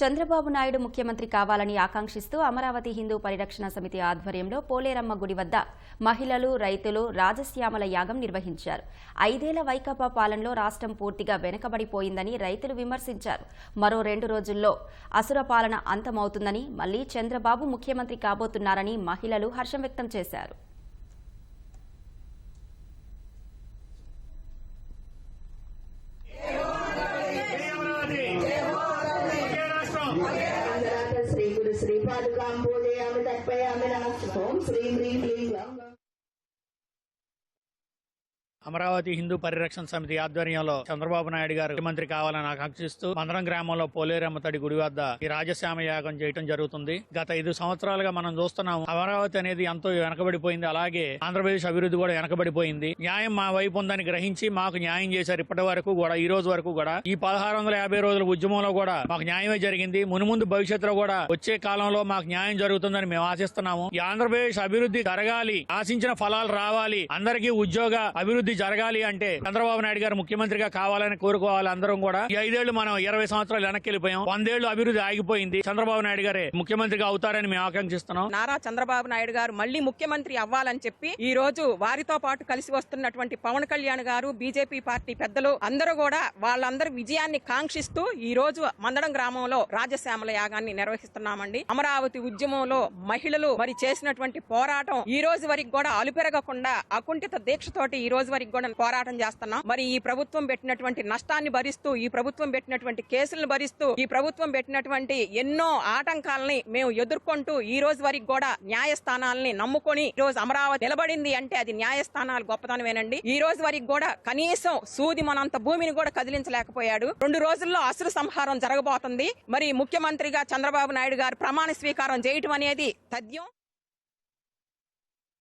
చంద్రబాబు నాయుడు ముఖ్యమంత్రి కావాలని ఆకాంక్షిస్తూ అమరావతి హిందూ పరిరక్షణ సమితి ఆధ్వర్యంలో పోలేరమ్మ గుడి వద్ద మహిళలు రైతులు రాజశ్యామల యాగం నిర్వహించారు. ఐదేళ్ళ వైకాపా పాలనలో రాష్ట్రం పూర్తిగా వెనుకబడిపోయిందని రైతులు విమర్శించారు. మరో రెండు రోజుల్లో అసుర పాలన అంతమవుతుందని మళ్ళీ చంద్రబాబు ముఖ్యమంత్రి కాబోతున్నారని మహిళలు హర్షం వ్యక్తం చేశారు. శ్రీ గురు శ్రీ పాదుకాం పూజయామి తర్పయామి నమః. ఓం శ్రీం హ్రీం క్లీం అమరావతి హిందూ పరిరక్షణ సమితి ఆధ్వర్యంలో చంద్రబాబు నాయుడు గారు ముఖ్యమంత్రి కావాలని ఆకాంక్షిస్తూ మందరం గ్రామంలో పోలేరమ్మ తడి గుడి వద్ద ఈ రాజశ్యామ యాగం చేయడం జరుగుతుంది. గత ఐదు సంవత్సరాలుగా మనం చూస్తున్నాం అమరావతి అనేది ఎంతో వెనకబడిపోయింది. అలాగే ఆంధ్రప్రదేశ్ అభివృద్ధి కూడా వెనకబడిపోయింది. న్యాయం మా వైపు ఉందని గ్రహించి మాకు న్యాయం చేశారు. ఇప్పటి వరకు కూడా ఈ రోజు వరకు కూడా ఈ పదహారు వందల యాభై రోజుల ఉద్యమంలో కూడా మాకు న్యాయమే జరిగింది. మునుముందు భవిష్యత్తులో కూడా వచ్చే కాలంలో మాకు న్యాయం జరుగుతుందని మేము ఆశిస్తున్నాము. ఈ ఆంధ్రప్రదేశ్ అభివృద్ధి జరగాలి ఆశించిన ఫలాలు రావాలి. అందరికీ ఉద్యోగ అభివృద్ధి జరగాలి అంటే చంద్రబాబు నాయుడు గారు ముఖ్యమంత్రిగా కావాలని కోరుకోవాలి అందరం కూడా. ఈ ఐదేళ్ళు మనం ఇరవై సంవత్సరాలు వెనక్కి వెళ్ళిపోయాం వందేళ్ళు అభివృద్ధి ఆగిపోయింది. చంద్రబాబు నాయుడు గారే ముఖ్యమంత్రిగా అవుతారని మేము ఆకాంక్షిస్తున్నాం. నారా చంద్రబాబు నాయుడు గారు మళ్ళీ ముఖ్యమంత్రి అవ్వాలని చెప్పి ఈ రోజు వారితో పాటు కలిసి వస్తున్నటువంటి పవన్ కళ్యాణ్ గారు బీజేపీ పార్టీ పెద్దలు అందరూ కూడా వాళ్ళందరి విజయాన్ని కాంక్షిస్తూ ఈ రోజు మందడం గ్రామంలో రాజశ్యామల యాగాన్ని నిర్వహిస్తున్నామండి. అమరావతి ఉద్యమంలో మహిళలు మరి చేసినటువంటి పోరాటం ఈ రోజు వరకు కూడా అలుపెరగకుండా అకుంఠిత దీక్షతోటి ఈ రోజు వరకు కూడా పోరాటం చేస్తున్నాం. మరి ఈ ప్రభుత్వం పెట్టినటువంటి నష్టాన్ని భరిస్తూ ఈ ప్రభుత్వం పెట్టినటువంటి కేసులను భరిస్తూ ఈ ప్రభుత్వం పెట్టినటువంటి ఎన్నో ఆటంకాలని మేము ఎదుర్కొంటూ ఈ రోజు వరకు కూడా న్యాయస్థానాలని నమ్ముకొని ఈ రోజు అమరావతి నిలబడింది అంటే అది న్యాయస్థానాలు గొప్పతనమేనండి. ఈ రోజు వరకు కూడా కనీసం సూది మనంత భూమిని కూడా కదిలించలేకపోయాడు. రెండు రోజుల్లో అసురు సంహారం జరగబోతుంది. మరి ముఖ్యమంత్రిగా చంద్రబాబు నాయుడు గారు ప్రమాణ స్వీకారం చేయటం అనేది తథ్యం.